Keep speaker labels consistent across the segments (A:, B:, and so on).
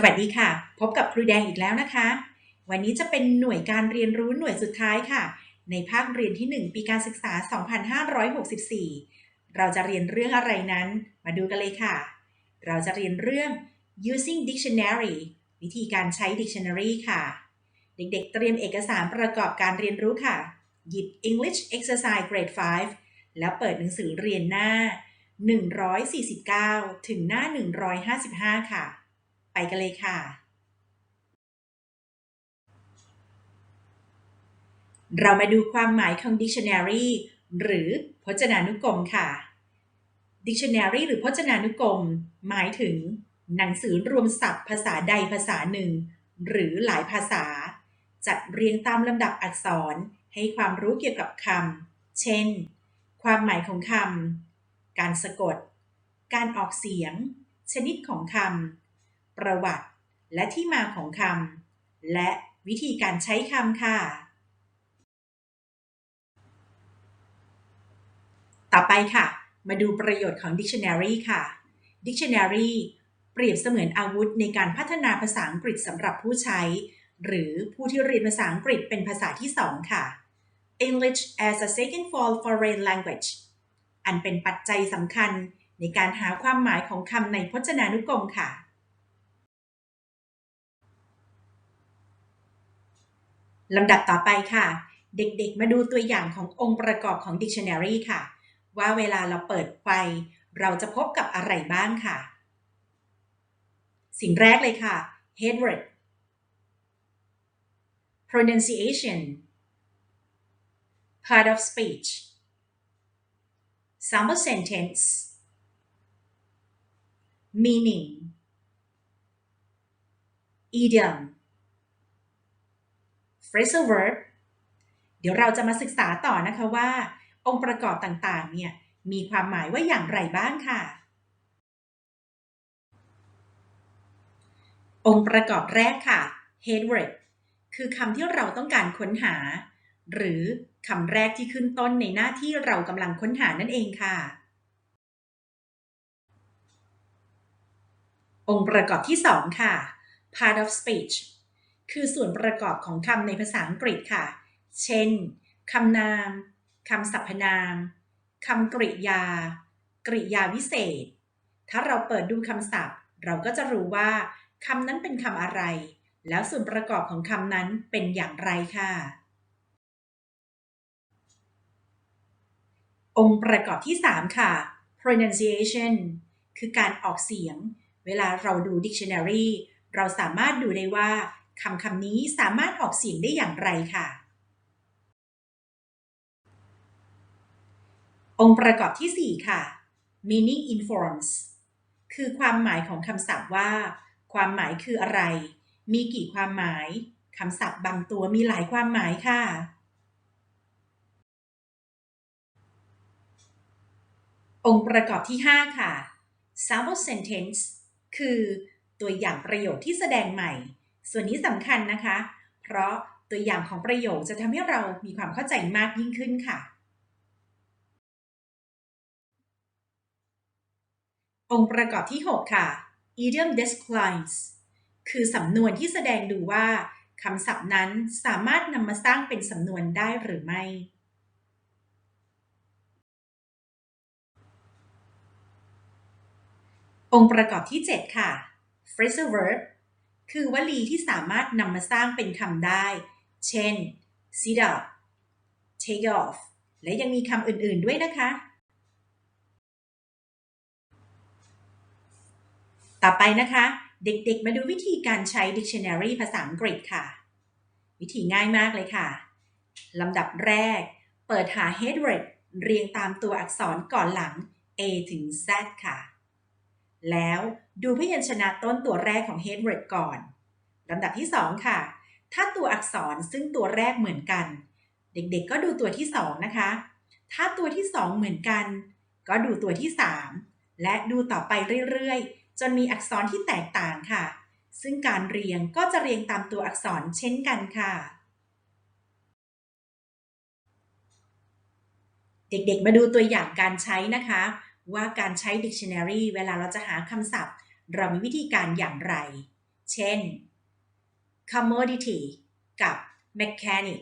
A: สวัสดีค่ะ พบกับครูแดงอีกแล้วนะคะ วันนี้จะเป็นหน่วยการเรียนรู้หน่วยสุดท้ายค่ะ ในภาคเรียนที่ 1 ปีการศึกษา 2564 เราจะเรียนเรื่องอะไรนั้น มาดูกันเลยค่ะ เราจะเรียนเรื่อง using dictionary วิธีการใช้ dictionary ค่ะ เด็กๆ เตรียมเอกสารประกอบการเรียนรู้ค่ะ หยิบ English Exercise Grade 5 แล้วเปิดหนังสือเรียนหน้า 149 ถึงหน้า 155 ค่ะ ไปกันเลยค่ะ เรามาดูความหมายของ dictionary หรือพจนานุกรมค่ะ dictionary หรือพจนานุกรม หมายถึง หนังสือรวมศัพท์ภาษาใดภาษาหนึ่ง หรือหลายภาษา จัดเรียงตามลำดับอักษรให้ความรู้เกี่ยวกับคำ เช่น ความหมายของคำ การสะกด การออกเสียง ชนิดของคำ ประวัติ และที่มาของคำและวิธีการใช้คำค่ะ ต่อไปค่ะ มาดูประโยชน์ของ dictionary ค่ะ dictionary เปรียบเสมือนอาวุธในการพัฒนาภาษาอังกฤษสำหรับผู้ใช้ หรือผู้ที่เรียนภาษาอังกฤษเป็นภาษาที่สองค่ะ English as a second foreign language อันเป็นปัจจัยสำคัญในการหาความหมายของคำในพจนานุกรมค่ะ ลำดับต่อไปค่ะ เด็กๆ มาดูตัวอย่างขององค์ประกอบของ dictionary ค่ะ ว่าเวลาเราเปิดไฟ เราจะพบกับอะไรบ้างค่ะ สิ่งแรกเลยค่ะ head word pronunciation part of speech sample sentence meaning idiom phrasal verb เดี๋ยวเราจะมาศึกษาต่อนะคะว่า องค์ประกอบต่างๆ เนี่ย มีความหมายว่าอย่างไรบ้างค่ะ องค์ประกอบแรกค่ะ head word คือคำที่เราต้องการค้นหา หรือคำแรกที่ขึ้นต้นในหน้าที่เรากำลังค้นหานั่นเองค่ะ องค์ประกอบที่ 2 ค่ะ part of speech คือส่วนประกอบของคำในภาษาอังกฤษค่ะ เช่น คำนาม คำสรรพนาม คำกริยา กริยาวิเศษ ถ้าเราเปิดดูคำศัพท์ เราก็จะรู้ว่าคำนั้นเป็นคำอะไร แล้วส่วนประกอบของคำนั้นเป็นอย่างไรค่ะ องค์ประกอบที่ 3 ค่ะ pronunciation คือการออกเสียง เวลาเราดู dictionary เราสามารถดูได้ว่า คำคำนี้สามารถออกเสียงได้อย่างไรค่ะ องค์ประกอบที่ 4 ค่ะ meaning informs คือความหมายของคำศัพท์ว่า ความหมายคืออะไร มีกี่ความหมายคำศัพท์บางตัวมีหลายความหมายค่ะ องค์ประกอบที่ 5 ค่ะ sample sentence คือตัวอย่างประโยคที่แสดงใหม่ ส่วนนี้สำคัญนะคะ เพราะตัวอย่างของประโยคจะทำให้เรามีความเข้าใจมากยิ่งขึ้นค่ะ องค์ประกอบที่ 6 ค่ะ idiom describes คือสำนวนที่แสดงดูว่าคำศัพท์นั้นสามารถนำมาสร้างเป็นสำนวนได้หรือไม่ องค์ประกอบที่ 7 ค่ะ phrasal verb คือวลีที่สามารถนำมาสร้างเป็นคำได้ เช่น sit up take off และยังมีคำอื่นๆด้วยนะคะ ต่อไปนะคะ เด็กๆ มาดูวิธีการใช้ dictionary ภาษาอังกฤษค่ะ วิธีง่ายมากเลยค่ะลำดับแรก เปิดหา head word เรียงตามตัวอักษรก่อนหลัง A ถึง Z ค่ะ แล้วดูพยัญชนะต้นตัวแรกของ head word ก่อนลำดับที่ 2 ค่ะ ถ้าตัวอักษรซึ่งตัวแรกเหมือนกัน เด็กๆก็ดูตัวที่ 2 นะคะ ถ้าตัวที่ 2 เหมือนกัน ก็ดูตัวที่ 3 และดูต่อไปเรื่อยๆ จนมีอักษรที่แตกต่างค่ะ ซึ่งการเรียงก็จะเรียงตามตัวอักษรเช่นกันค่ะ เด็กๆ มาดูตัวอย่างการใช้นะคะ ว่าการใช้ dictionary เวลาเราจะหาคำศัพท์ เรามีวิธีการอย่างไร เช่น commodity กับ mechanic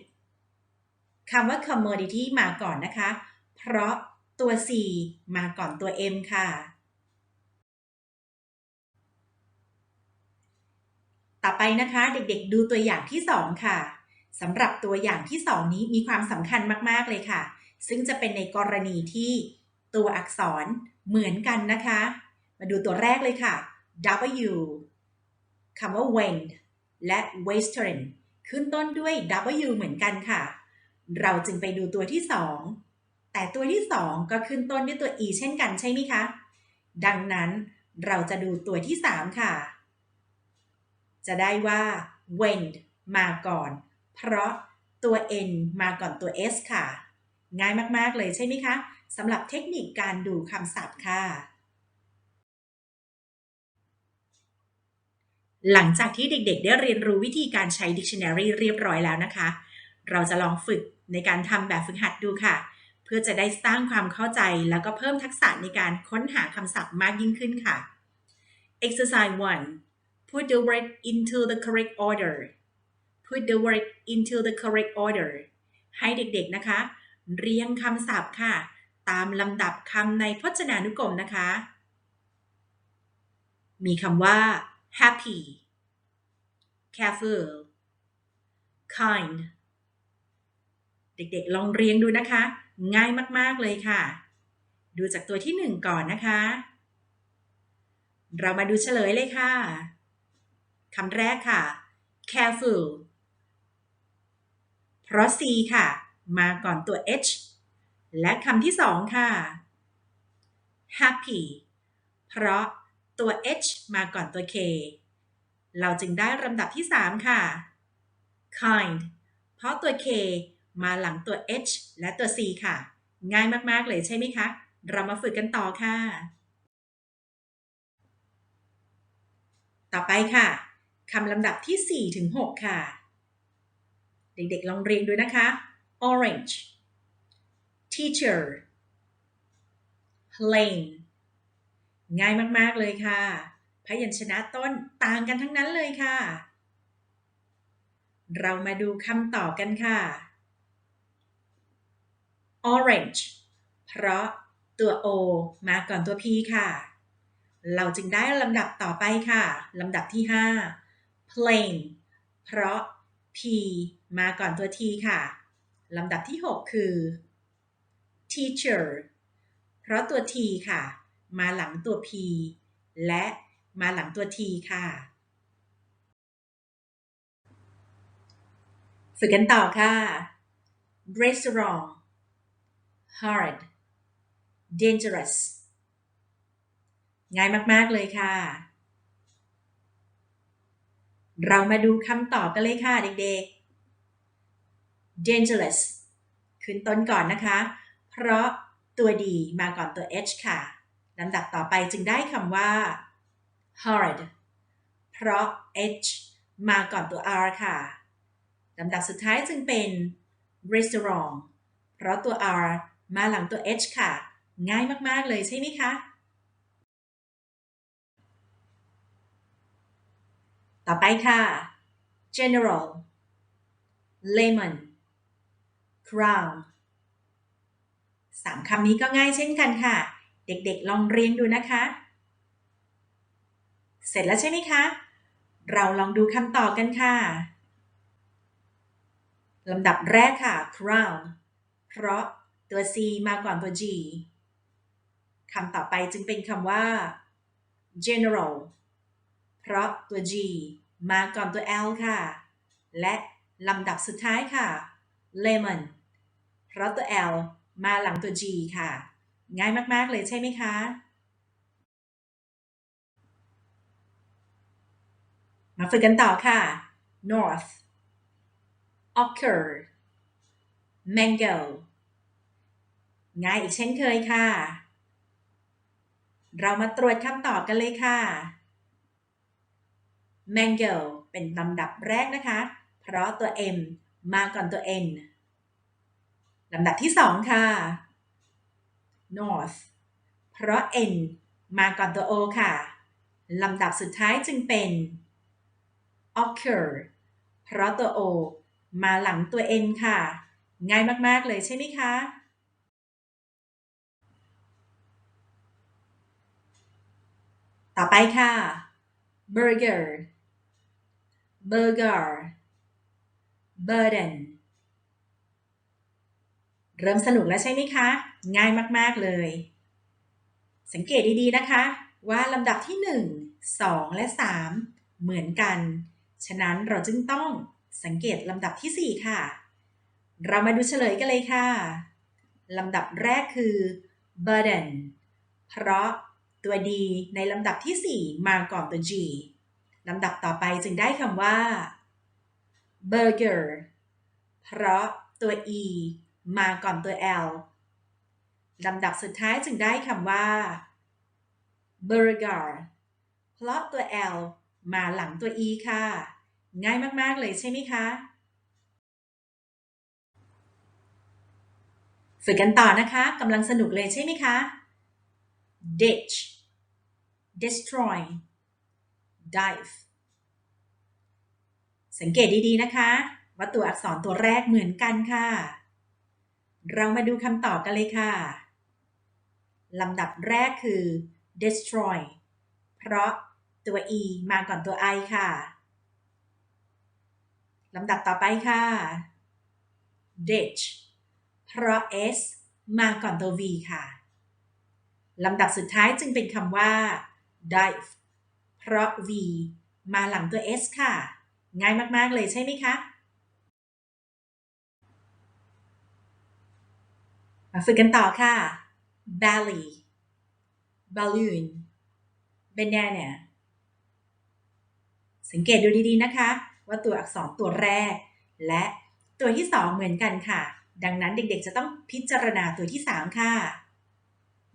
A: คำว่า commodity มาก่อนนะคะ เพราะตัว C มาก่อนตัว M ค่ะ ต่อไปนะคะเด็กๆดูตัวอย่างที่ 2 ค่ะสำหรับตัวอย่างที่ 2 นี้มีความสำคัญมากๆเลยค่ะ ซึ่งจะเป็นในกรณีที่ ตัวอักษรเหมือนกันนะคะ มาดูตัวแรกเลยค่ะ W คำว่า wind และ western ขึ้นต้นด้วย W เหมือนกันค่ะ เราจึงไปดูตัวที่2แต่ตัวที่2ก็ขึ้นต้นด้วยตัว e เช่นกันใช่ไหมคะ ดังนั้นเราจะดูตัวที่3ค่ะ จะได้ว่า wind มาก่อน เพราะตัว n มาก่อนตัว s ค่ะ ง่ายมาก ๆ เลยใช่ไหมคะ สำหรับเทคนิคการดูคำศัพท์ค่ะ หลังจากที่เด็กๆ ได้เรียนรู้วิธีการใช้ dictionary เรียบร้อยแล้วนะคะ เราจะลองฝึกในการทำแบบฝึกหัดดูค่ะ เพื่อจะได้สร้างความเข้าใจแล้วก็เพิ่มทักษะในการค้นหาคำศัพท์มากยิ่งขึ้นค่ะ exercise 1 put the word into the correct order put the word into the correct order ให้เด็กๆนะคะ เรียงคำศัพท์ค่ะ ตามลำดับคำในพจนานุกรมนะคะ มีคำว่า happy careful kind เด็กๆ ลองเรียงดูนะคะ ง่ายมากๆเลยค่ะ ดูจากตัวที่หนึ่งก่อนนะคะ เรามาดูเฉลยเลยค่ะคำแรกค่ะ careful เพราะ C ค่ะ มาก่อนตัว H และคำที่สองค่ะ happy เพราะตัว H มาก่อนตัว K เราจึงได้ลำดับที่ 3 ค่ะ kind เพราะตัว K มาหลังตัว H และตัว C ค่ะ ง่ายมาก ๆ เลยใช่ไหมคะ เรามาฝึกกันต่อค่ะ ต่อไปค่ะคำลำดับที่ 4 ถึง 6 ค่ะ เด็ก ๆ ลองเรียงดูนะคะ orange teacher plane ง่ายมาก ๆ เลยค่ะ พยัญชนะต้นต่างกันทั้งนั้นเลยค่ะ เรามาดูคำตอบกันค่ะ orange เพราะตัว o มาก่อนตัว p ค่ะ เราจึงได้ลำดับต่อไปค่ะ ลำดับที่ 5 plane เพราะ p มาก่อนตัว t ค่ะ ลำดับที่ 6 คือ teacher เพราะตัว t ค่ะ มาหลังตัว p และมาหลังตัว t ค่ะ ฝึกกันต่อค่ะ restaurant hard dangerous ง่ายมาก ๆ เลยค่ะ เรามาดูคำตอบกันเลยค่ะเด็กๆ dangerous ขึ้นต้นก่อนนะคะ เพราะตัว D มาก่อนตัว H ค่ะลำดับต่อไปจึงได้คำว่า hard เพราะ H มาก่อนตัว R ค่ะลำดับสุดท้ายจึงเป็น restaurant เพราะตัว R มาหลังตัว H ค่ะ ง่ายมาก ๆ เลยใช่ไหมคะ ต่อไปค่ะ general lemon crown สามคำนี้ก็ง่ายเช่นกันค่ะ เด็กๆลองเรียงดูนะคะ เสร็จแล้วใช่ไหมคะ เราลองดูคำต่อกันค่ะลำดับแรกค่ะ crown เพราะตัว C มาก่อนตัว G คำต่อไปจึงเป็นคำว่า general เพราะตัว G มาก่อนตัว L ค่ะ และลำดับสุดท้ายค่ะ lemon เพราะตัว L มาหลังตัว G ค่ะ ง่ายมาก ๆ เลยใช่ไหมคะมาฝึกกันต่อค่ะ north occur mango ง่ายอีกเช่นเคยค่ะ เรามาตรวจคำตอบกันเลยค่ะ mango เป็นลำดับแรกนะคะ เพราะตัว m มาก่อนตัว n ลำดับที่2ค่ะ north เพราะ n มาก่อนตัว o ค่ะ ลำดับสุดท้ายจึงเป็น occur เพราะตัว o มาหลังตัว n ค่ะ ง่ายมาก ๆ เลยใช่ไหมคะ ต่อไปค่ะ burger burger burden เริ่มสนุกแล้วใช่ไหมคะ ง่ายมาก ๆ เลย สังเกตดีๆนะคะ ว่าลำดับที่ 1 2 และ 3 เหมือนกัน ฉะนั้นเราจึงต้องสังเกตลำดับที่ 4 ค่ะ เรามาดูเฉลยกันเลยค่ะ ลำดับแรกคือ burden เพราะตัว d ในลำดับที่ 4 มาก่อนตัว g ลำดับต่อไปจึงได้คำว่า burger เพราะตัว e มาก่อนตัว l ลำดับสุดท้ายจึงได้คำว่า burger เพราะตัว l มาหลังตัว e ค่ะ ง่ายมาก ๆ เลยใช่ไหมคะ ฝึกกันต่อนะคะกำลังสนุกเลยใช่ไหมคะ ditch destroy dive สังเกตดี ๆ นะคะ ว่าตัวอักษรตัวแรกเหมือนกันค่ะ เรามาดูคำตอบกันเลยค่ะ ลำดับแรกคือ destroy เพราะตัว e มาก่อนตัว i ค่ะ ลำดับต่อไปค่ะ ditch เพราะ s มาก่อนตัว v ค่ะ ลำดับสุดท้ายจึงเป็นคำว่า dive เพราะ v มาหลังตัว s ค่ะ ง่ายมาก ๆ เลยใช่ไหมคะ มาฝึกกันต่อค่ะ belly balloon banana สังเกตดูดีๆนะคะ ว่าตัวอักษรตัวแรก และตัวที่2เหมือนกันค่ะ ดังนั้นเด็กๆจะต้องพิจารณาตัวที่3ค่ะ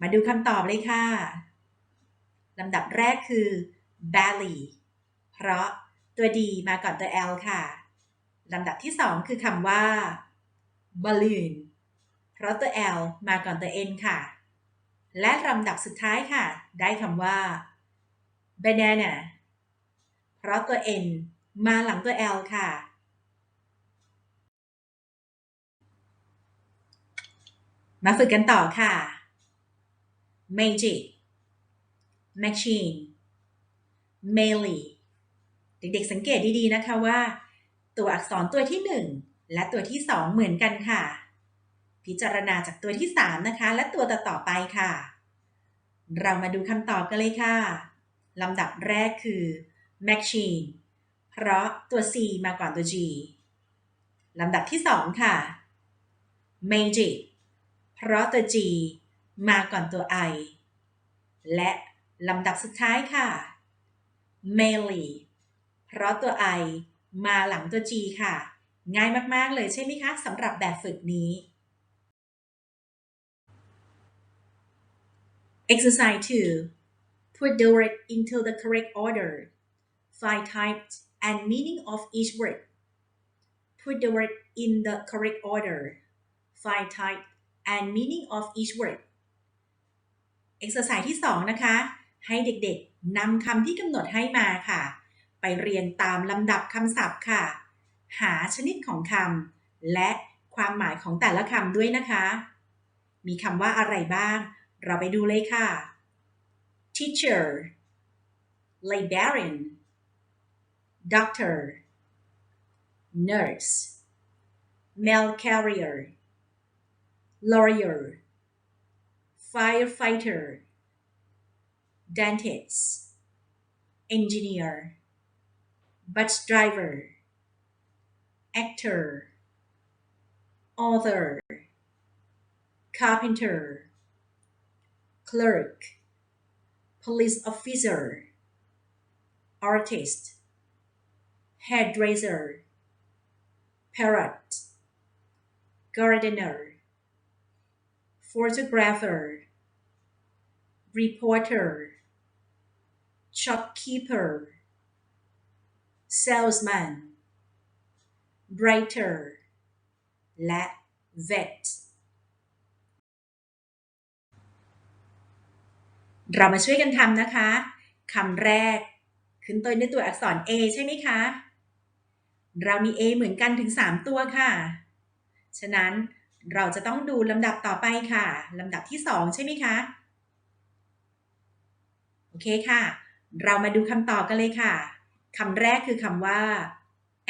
A: มาดูคำตอบเลยค่ะลำดับแรกคือ belly เพราะตัว d มาก่อนตัว l ค่ะลำดับที่2คือคำว่า balloon เพราะตัว l มาก่อนตัว n ค่ะ และลำดับสุดท้ายค่ะ ได้คำว่า banana เพราะตัว n มาหลังตัว l ค่ะ มาฝึกกันต่อค่ะ magic machine melee เด็กๆสังเกตดีๆนะคะว่า ตัวอักษรตัวที่ 1 และตัวที่ 2 เหมือนกันค่ะ พิจารณาจากตัวที่ 3 นะคะ และตัวต่อๆไปค่ะ เรามาดูคำตอบกันเลยค่ะ ลำดับแรกคือ machine เพราะตัว C มาก่อนตัว G ลำดับที่ 2 ค่ะ magic เพราะตัว G มาก่อนตัว I และลำดับสุดท้ายค่ะ melee เพราะตัว I มาหลังตัว G ค่ะ ง่ายมาก ๆ เลยใช่ไหมคะสำหรับแบบฝึกนี้ Exercise 2 Put the word into the correct order. Find type and meaning of each word. Put the word in the correct order. Find type and meaning of each word. Exercise ที่ 2 นะคะ ให้เด็กๆนำคำที่กำหนดให้มาค่ะ ไปเรียนตามลำดับคำศัพท์ค่ะ หาชนิดของคำและความหมายของแต่ละคำด้วยนะคะ มีคำว่าอะไรบ้าง เราไปดูเลยค่ะ teacher librarian doctor nurse mail carrier lawyer firefighter dentist engineer bus driver actor author carpenter clerk police officer artist hairdresser parrot gardener photographer reporter shopkeeper salesman writer และ vet เรามาช่วยกันทำนะคะคำแรก ขึ้นต้นด้วยตัวอักษร A ใช่ไหมคะ เรามี A เหมือนกันถึง 3 ตัวค่ะ ฉะนั้นเราจะต้องดูลำดับต่อไปค่ะลำดับที่ 2 ใช่ไหมคะ โอเคค่ะ เรามาดูคำตอบกันเลยค่ะคำแรกคือคำว่า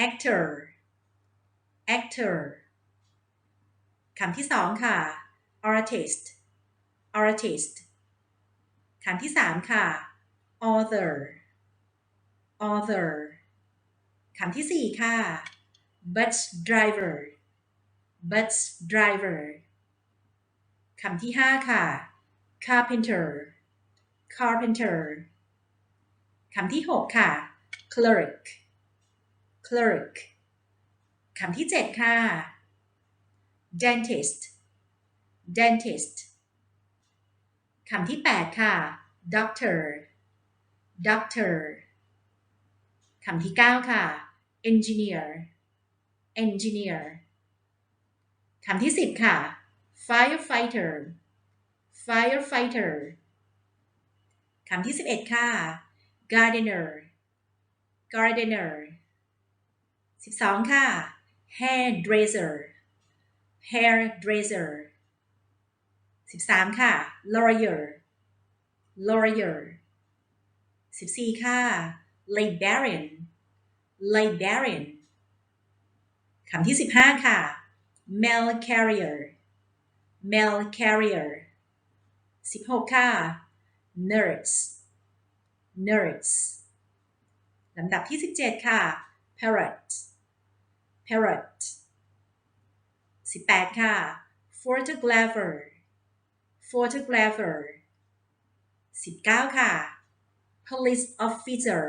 A: actor actor คำที่สองค่ะ artist artist คำที่สามค่ะ author author คำที่สี่ค่ะ bus driver bus driver คำที่ห้าค่ะ carpenter carpenter คำที่หกค่ะ clerk clerk คำที่เจ็ดค่ะ dentist dentist คำที่แปดค่ะ doctor doctor คำที่เก้าค่ะ engineer engineer คำที่สิบค่ะ firefighter firefighter คำที่สิบเอ็ดค่ะ gardener gardener สิบสองค่ะ hairdresser hairdresser สิบสามค่ะ lawyer lawyer สิบสี่ค่ะ librarian librarian คำที่สิบห้าค่ะ mail carrier mail carrier สิบหกค่ะ nurse nurse ลำดับที่สิบเจ็ดค่ะ parrot parrot สิบแปดค่ะ photographer photographer สิบเก้าค่ะ police officer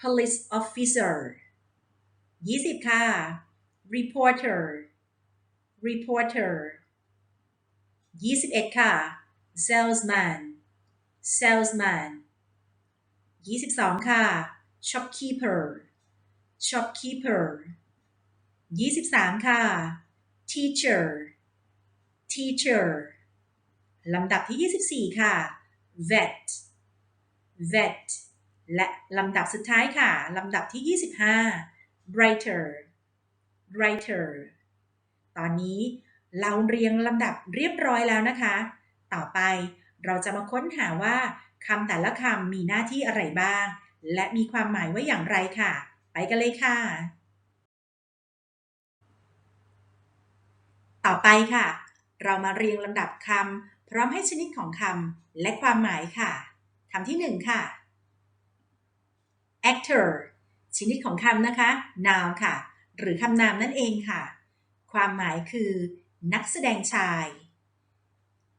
A: police officer ยี่สิบค่ะ reporter reporter ยี่สิบเอ็ดค่ะ salesman salesman ยี่สิบสองค่ะ shopkeeper shopkeeper ยี่สิบสามค่ะ teacher teacher ลำดับที่ 24 ค่ะ vet vet และลำดับสุดท้ายค่ะ ลำดับที่ 25 writer writer ตอนนี้เราเรียงลำดับเรียบร้อยแล้วนะคะ ต่อไปเราจะมาค้นหาว่าคำแต่ละคำมีหน้าที่อะไรบ้าง และมีความหมายว่าอย่างไรค่ะ ไปกันเลยค่ะ ต่อไปค่ะ เรามาเรียงลำดับคำ พร้อมให้ชนิดของคำและความหมายค่ะคำที่หนึ่งค่ะ actor ชนิดของคำนะคะ noun ค่ะ หรือคำนามนั่นเองค่ะ ความหมายคือ นักแสดงชาย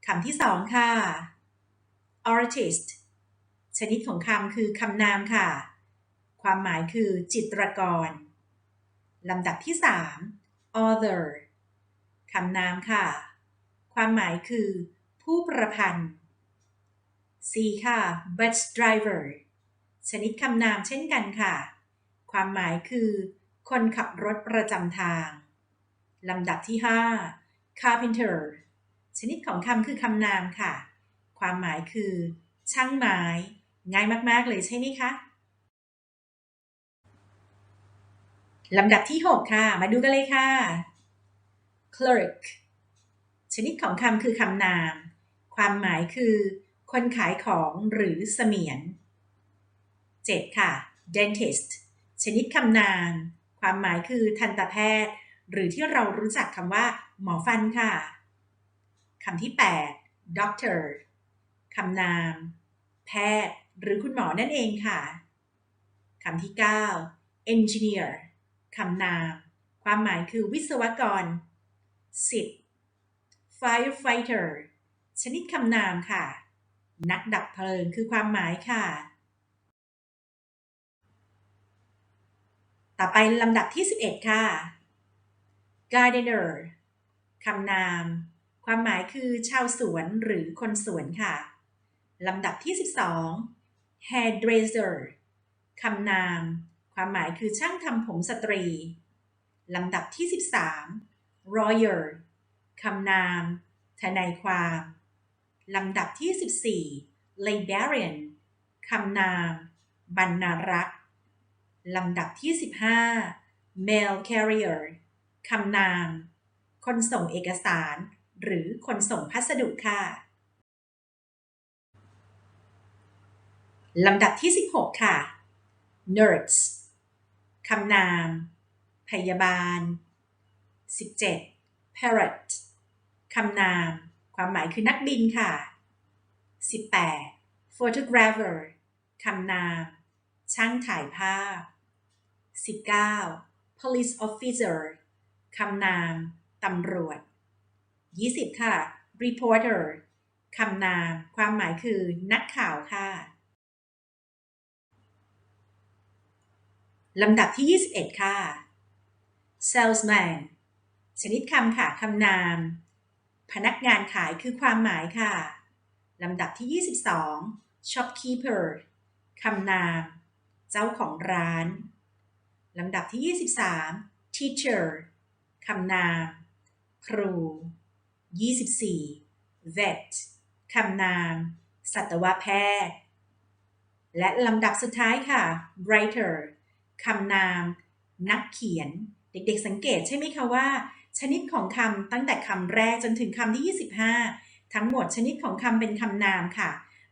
A: คำที่สองค่ะ artist ชนิดของคำคือคำนามค่ะ ความหมายคือจิตรกรลำดับที่สาม author คำนามค่ะ ความหมายคือ ผู้ประพันธ์ C ค่ะ bus driver ชนิดคำนามเช่นกันค่ะ ความหมายคือ คนขับรถประจำทาง ลำดับที่ 5 carpenter ชนิดของคำคือคำนามค่ะ ความหมายคือ ช่างไม้ ง่ายมากๆเลยใช่ไหมคะ ลำดับที่ 6 ค่ะ มาดูกันเลยค่ะ clerk ชนิดของคำคือคำนาม ความหมายคือ คนขายของหรือเสมียน 7. ค่ะ dentist ชนิดคำนาม ความหมายคือทันตแพทย์ หรือที่เรารู้จักคำว่า หมอฟันค่ะคำที่ 8 doctor คำนาม แพทย์ หรือคุณหมอนั่นเองค่ะคำที่ 9 engineer คำนาม ความหมายคือวิศวกร 10. firefighter ชนิดคำนามค่ะ นักดับเพลิงคือความหมายค่ะ ต่อไปลำดับที่ 11 ค่ะ gardener คำนาม ความหมายคือชาวสวนหรือคนสวนค่ะ ลำดับที่ 12 hairdresser คำนาม ความหมายคือช่างทำผมสตรี ลำดับที่ 13 lawyer คำนาม ทนายความ ลำดับที่ 14 librarian คำนาม บรรณารักษ์ ลำดับที่ 15 mail carrier คำนาม คนส่งเอกสาร หรือคนส่งพัสดุค่ะ ลำดับที่ 16 ค่ะ nurse คำนาม พยาบาล 17 parrot คำนาม ความหมายคือนักบินค่ะ 18 photographer คำนาม ช่างถ่ายภาพ 19 police officer คำนาม ตำรวจ 20 ค่ะ reporter คำนาม ความหมายคือ นักข่าวค่ะ ลำดับที่ 21 ค่ะ salesman ชนิดคำค่ะ คำนาม พนักงานขายคือความหมายค่ะ ลำดับที่ 22 shopkeeper คำนาม เจ้าของร้าน ลำดับที่ 23 teacher คำนาม ครู 24 vet คำนาม สัตวแพทย์ และลำดับสุดท้ายค่ะ writer คำนาม นักเขียน เด็กๆสังเกตใช่ไหมคะว่า ชนิดของคำตั้งแต่คำแรกจนถึงคำที่ 25 ทั้งหมดชนิดของคำเป็นคำนามค่ะ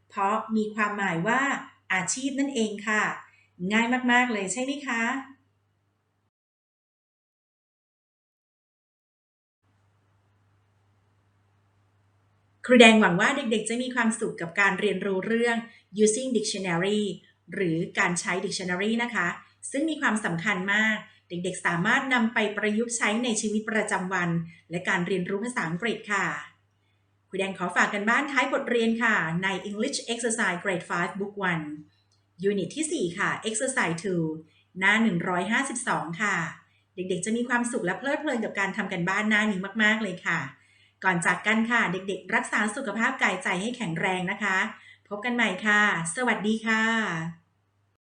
A: เพราะมีความหมายว่าอาชีพนั่นเองค่ะ ง่ายมาก ๆ เลยใช่ไหมคะ ครูแดงหวังว่าเด็กๆ จะมีความสุขกับการเรียนรู้เรื่อง using dictionary หรือการใช้ dictionary นะคะ ซึ่งมีความสำคัญมาก เด็กๆ สามารถนำไปประยุกต์ใช้ในชีวิตประจำวัน และการเรียนรู้ภาษาอังกฤษค่ะครูแดงขอฝากกันบ้านท้ายบทเรียนค่ะ ใน English Exercise Grade 5 Book 1 Unit ที่ 4 ค่ะ Exercise 2 หน้า 152 ค่ะ เด็กๆ จะมีความสุขและเพลิดเพลินกับการทำกันบ้านหน้านี้มากๆเลยค่ะ ก่อนจากกันค่ะ เด็กๆ รักษาสุขภาพกายใจให้แข็งแรงนะคะ พบกันใหม่ค่ะ สวัสดีค่ะ